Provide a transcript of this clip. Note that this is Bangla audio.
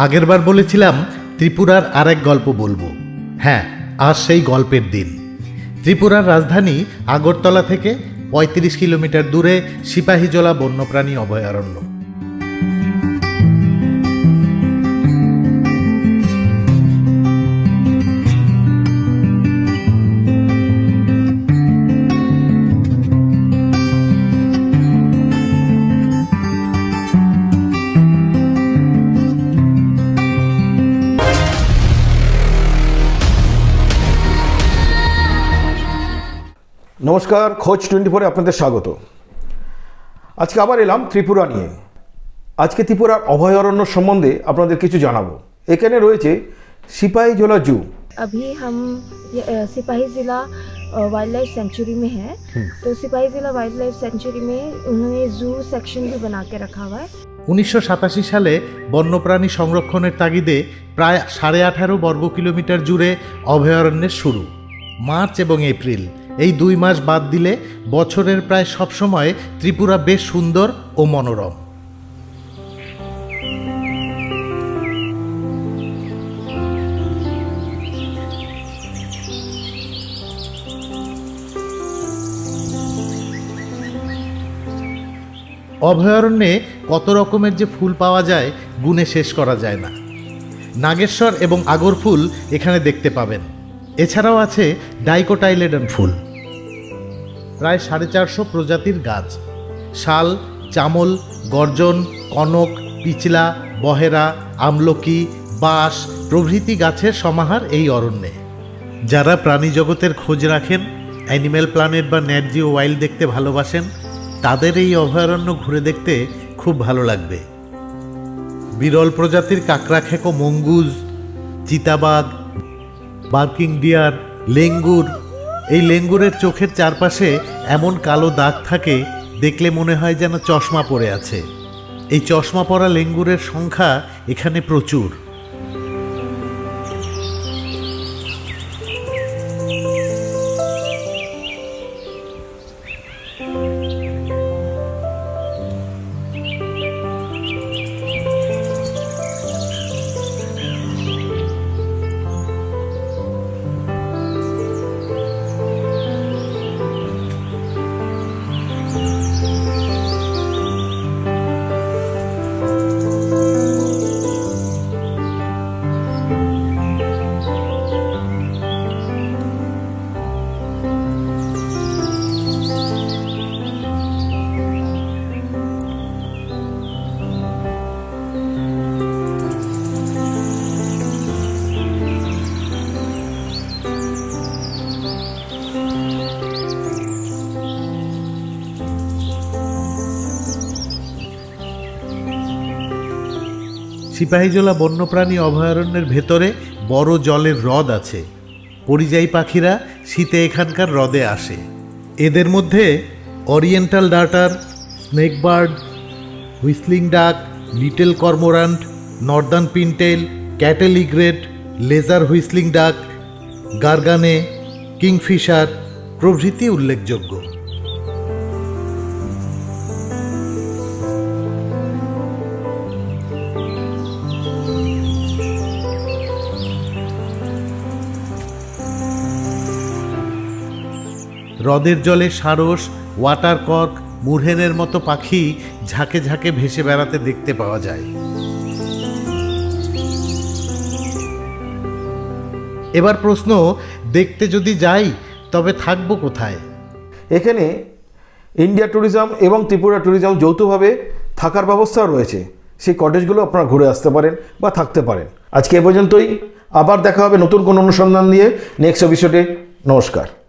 আগেরবার বলেছিলাম ত্রিপুরার আরেক গল্প বলব। হ্যাঁ আজ সেই গল্পের দিন। ত্রিপুরার রাজধানী আগরতলা থেকে পঁয়ত্রিশ কিলোমিটার দূরে সিপাহীজলা বন্যপ্রাণী অভয়ারণ্য। নমস্কার খোঁজ টোয়েন্টি ফোরে আপনাদের স্বাগত আজকে আবার এলাম ত্রিপুরা নিয়ে আজকে ত্রিপুরার অভয়ারণ্য সম্বন্ধে আপনাদের কিছু জানাবো এখানে রয়েছে সিপাহীজলা জু अभी हम ये, अ, सिपाही ज़िला वाइल्ड लाइफ सेंचुरी में है तो सिपाही ज़िला वाइल्ड लाइफ सेंचुरी में उन्होंने जू सेक्शन भी बना के रखा हुआ है উনিশশো সাতাশি সালে বন্যপ্রাণী সংরক্ষণের তাগিদে প্রায় সাড়ে আঠারো বর্গ কিলোমিটার জুড়ে অভয়ারণ্যের শুরু মার্চ এবং এপ্রিল এই দুই মাস বাদ দিলে বছরের প্রায় সব সময় ত্রিপুরা বেশ সুন্দর ও মনোরম। অভয়ারণ্যে কত রকমের যে ফুল পাওয়া যায়, গুণে শেষ করা যায় না। নাগেশ্বর এবং আগর ফুল এখানে দেখতে পাবেন। এছাড়াও আছে ডাইকোটাইলেডন ফুল। প্রায় সাড়ে চারশো প্রজাতির গাছ। শাল, চামল, গর্জন, কনক, পিছলা, বহেরা, আমলকি, বাঁশ প্রভৃতি গাছের সমাহার এই অরণ্যে। যারা প্রাণী জগতের খোঁজ রাখেন, অ্যানিম্যাল প্ল্যানেট বা ন্যাটজিও ওয়াইল্ড দেখতে ভালোবাসেন, তাদের এই অভয়ারণ্য ঘুরে দেখতে খুব ভালো লাগবে। বিরল প্রজাতির কাকড়া, খেকো, মঙ্গুজ, চিতাবাঘ, বার্কিং ডিয়ার, লেঙ্গুর এই লেঙ্গুরের চোখের চারপাশে এমন কালো দাগ থাকে, দেখলে মনে হয় যেন চশমা পড়ে আছে। এই চশমা পরা লেঙ্গুরের সংখ্যা এখানে প্রচুর। সিপাহীজলা বন্যপ্রাণী অভয়ারণ্যের ভেতরে বড় জলের হ্রদ আছে। পরিযায়ী পাখিরা শীতে এখানকার হ্রদে আসে। এদের মধ্যে oriental darter snake bird whistling duck little cormorant northern pintail cattle egret lesser whistling duck garganey kingfisher প্রভৃতি উল্লেখযোগ্য। হ্রদের জলে সারস ওয়াটার কক মুরহেনের মতো পাখি ঝাঁকে ঝাঁকে ভেসে বেড়াতে দেখতে পাওয়া যায়। এবার প্রশ্ন, দেখতে যদি যাই, তবে থাকব কোথায়? এখানে ইন্ডিয়া ট্যুরিজম এবং ত্রিপুরা ট্যুরিজম যৌথভাবে থাকার ব্যবস্থাও রয়েছে। সেই কটেজগুলো আপনারা ঘুরে আসতে পারেন বা থাকতে পারেন। আজকে এ পর্যন্তই। আবার দেখা হবে নতুন কোনো অনুসন্ধান দিয়ে নেক্সট এপিসোডে নমস্কার।